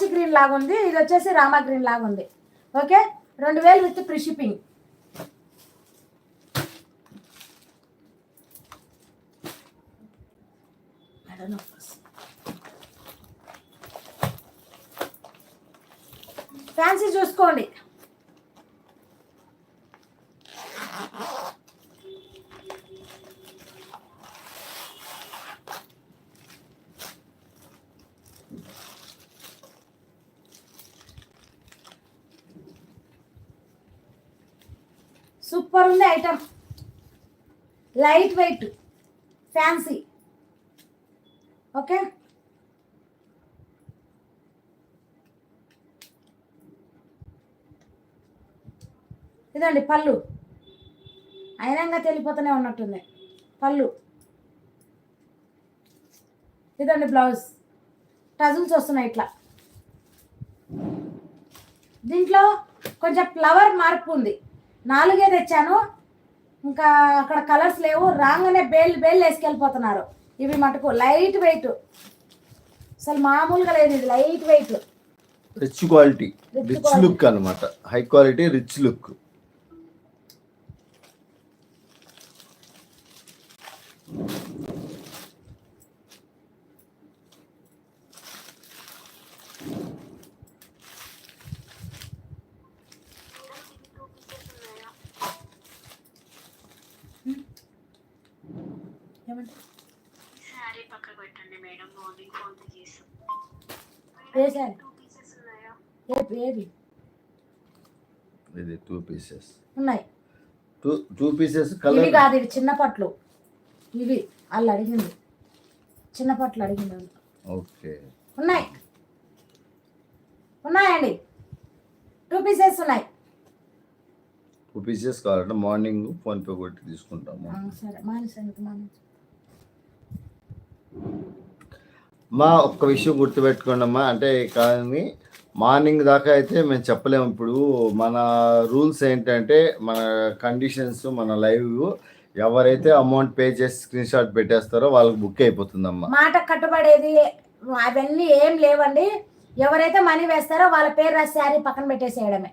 పచ్చి గ్రీన్ లాగా ఉంది ఇది వచ్చేసి రామా గ్రీన్ లాగా ఉంది. ఓకే? రెండు వేలు విత్ ఫ్రీ షిప్పింగ్. ఫ్యాన్సీ చూసుకోండి. సూపర్ ఉంది item. Light weight fancy. Okay? ఇదండి పళ్ళు. అయినంగా తెలిపోతూనే ఉన్నట్టుంది. పళ్ళు. ఇదండి బ్లౌజ్. టజుల్స్ వస్తున్నాయి ఇట్లా. దీంట్లో కొంచెం ఫ్లవర్ మార్పు ఉంది. నాలుగే తెచ్చాను. ఇంకా అక్కడ కలర్స్ లేవు. రాగానే బేల్ బేల్ వేసుకెళ్ళిపోతున్నారు. ఇవి మటుకు లైట్ వెయిట్. అసలు మామూలుగా లేదు ఇది light weight. Rich quality rich. Look అన్నమాట. High quality rich look sari పక్కకు పెట్టండి మేడం మార్నింగ్ ఫోన్ చేసి వేసాను టూ పీసెస్ ఉన్నాయా? ఏవి ఏవి? ఇది టూ పీసెస్. ఉన్నాయి. టూ టూ పీసెస్ ఇవి కలర్. కాదు ఇవి చిన్న పట్లు. ఇవి వాళ్ళు అడిగింది. చిన్న పట్లు అడిగింది. ఓకే. ఉన్నాయి. ఉన్నాయండి. టూ పీసెస్ ఉన్నాయి. టూ పీసెస్ కావాలంటే మార్నింగ్ ఫోన్ పే కొట్టి తీసుకుంటాము. సరే. మానేసండి మానేసి మా ఒక్క విషయం గుర్తుపెట్టుకోండి అమ్మా అంటే కానీ మార్నింగ్ దాకా అయితే మేము చెప్పలేము. ఇప్పుడు మన రూల్స్ ఏంటంటే మన కండిషన్స్ మన లైవ్ ఎవరైతే అమౌంట్ పే చేసి స్క్రీన్ షాట్ పెట్టేస్తారో వాళ్ళకి బుక్ అయిపోతుందమ్మా. మాట కట్టుబడేది అవన్నీ ఏం లేవండి. ఎవరైతే మనీ వేస్తారో వాళ్ళ పేరు రాసి శారీ పక్కన పెట్టేసేయడమే.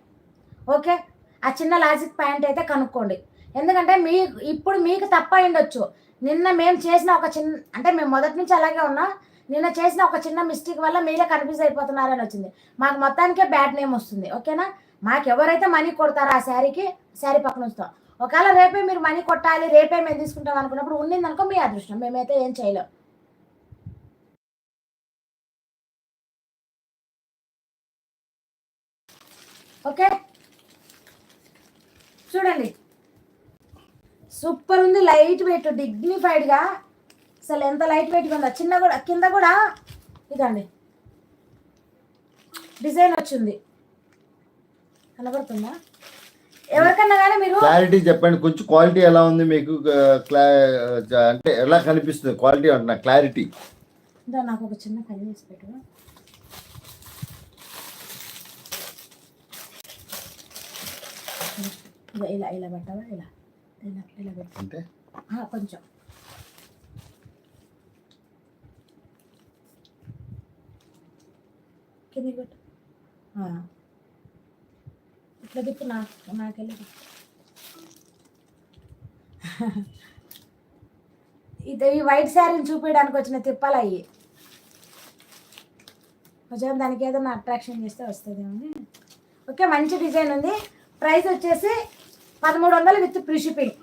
ఓకే? ఆ చిన్న లాజిక్ పాయింట్ అయితే కనుక్కోండి. ఎందుకంటే మీ ఇప్పుడు మీకు తప్ప ఉండొచ్చు. నిన్న మేము చేసిన ఒక చిన్న అంటే మేము మొదటి నుంచి అలాగే ఉన్నా నిన్న చేసిన ఒక చిన్న మిస్టేక్ వల్ల మీరే కన్ఫ్యూజ్ అయిపోతున్నారని వచ్చింది. మాకు మొత్తానికే బ్యాడ్ నేమ్ వస్తుంది ఓకేనా? మాకు ఎవరైతే మనీ కొడతారో ఆ శారీకి శారీ పక్కన ఉంచుతాం. ఒకవేళ రేపే మీరు మనీ కొట్టాలి రేపే మేము తీసుకుంటాం అనుకున్నప్పుడు ఉండింది అనుకో మీ అదృష్టం మేమైతే ఏం చేయలేం. ఓకే? చూడండి. సూపర్ ఉంది లైట్ వెయిట్ డిగ్నిఫైడ్గా అసలు ఎంత లైట్ వెయిట్గా ఉందో చిన్న కూడా కింద కూడా ఇదండి. డిజైన్ వచ్చింది. కనబడుతుందా? ఎవరికన్నా కానీ మీరు క్లారిటీ చెప్పండి. కొంచెం క్వాలిటీ ఎలా ఉంది మీకు అంటే ఎలా కనిపిస్తుంది క్వాలిటీ అంటున్నా క్లారిటీ ఇదో నాకు ఒక చిన్న పని చేసి పెట్టు. ఇలా ఇలా పెట్టవా? ఇలా. ఇలా ఇలా పెట్టు. కొంచెం. కిందికి పెట్టు. ఇట్లా తిప్పు నాకు నాకెళ్ళి. ఇది ఈ వైట్ శారీని చూపించడానికి వచ్చిన తిప్పాలు అయ్యి. కొంచెం దానికి ఏదైనా అట్రాక్షన్ చేస్తే వస్తుంది ఓకే మంచి డిజైన్ ఉంది. ప్రైస్ వచ్చేసి పదమూడు వందలు విత్ ఫ్రీ షిప్పింగ్.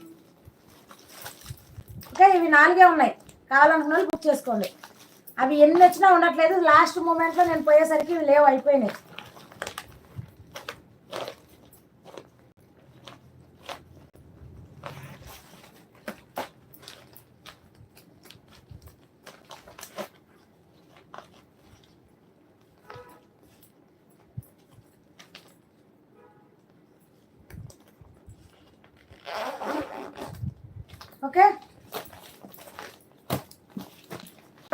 ఓకే ఇవి నాలుగే ఉన్నాయి. కావాలనుకున్న వాళ్ళు బుక్ చేసుకోండి. అవి ఎన్ని వచ్చినా ఉండట్లేదు. లాస్ట్ మూమెంట్లో నేను పోయేసరికి ఇవి లేవు అయిపోయినాయి. ఓకే?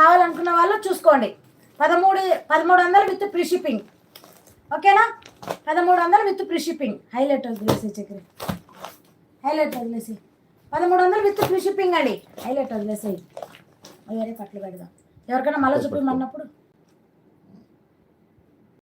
కావాలనుకున్న వాళ్ళు చూసుకోండి. పదమూడు పదమూడు వందలు విత్ ఫ్రీ షిప్పింగ్. ఓకేనా? పదమూడు వందలు విత్ ఫ్రీ షిప్పింగ్. హైలైట్ వదిలేసి చక్రి. హైలైట్ వదిలేసి పదమూడు వందలు విత్ ఫ్రీ షిప్పింగ్ అండి. హైలైట్ వదిలేసి వేరే పట్లు పెడదాం. ఎవరికైనా మళ్ళీ చూపించమన్నప్పుడు